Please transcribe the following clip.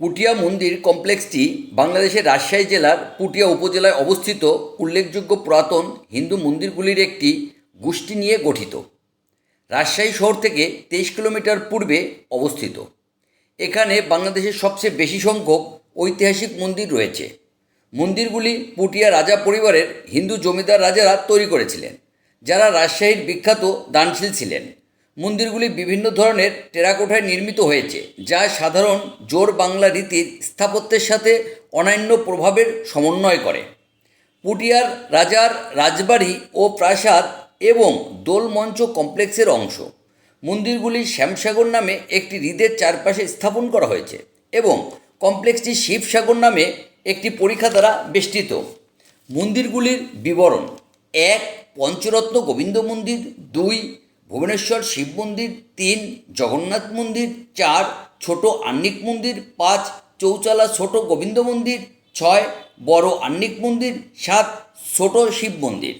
পুটিয়া মন্দির কমপ্লেক্সটি বাংলাদেশের রাজশাহী জেলার পুটিয়া উপজেলায় অবস্থিত উল্লেখযোগ্য পুরাতন হিন্দু মন্দিরগুলির একটি গোষ্ঠী নিয়ে গঠিত। রাজশাহী শহর থেকে তেইশ কিলোমিটার পূর্বে অবস্থিত। এখানে বাংলাদেশের সবচেয়ে বেশি সংখ্যক ঐতিহাসিক মন্দির রয়েছে। মন্দিরগুলি পুটিয়া রাজা পরিবারের হিন্দু জমিদার রাজারা তৈরি করেছিলেন, যারা রাজশাহীর বিখ্যাত দানশীল ছিলেন। মন্দিরগুলি বিভিন্ন ধরনের টেরাকোঠায় নির্মিত হয়েছে, যা সাধারণ জোর বাংলা রীতির স্থাপত্যের সাথে অনন্য প্রভাবের সমন্বয় করে। পুটিয়ার রাজার রাজবাড়ি ও প্রাসাদ এবং দোলমঞ্চ কমপ্লেক্সের অংশ। মন্দিরগুলি শ্যামসাগর নামে একটি হ্রদের চারপাশে স্থাপন করা হয়েছে এবং কমপ্লেক্সটি শিবসাগর নামে একটি পরীক্ষা দ্বারা বেষ্টিত। মন্দিরগুলির বিবরণ এক, পঞ্চরত্ন গোবিন্দ মন্দির, দুই ভুবনেশ্বর শিব মন্দির তিন, জগন্নাথ মন্দির চার, ছোট আন্নিক মন্দির পাঁচ, চৌচালা ছোট গোবিন্দ মন্দির ছয়, বড় আন্নিক মন্দির সাত, ছোট শিব মন্দির।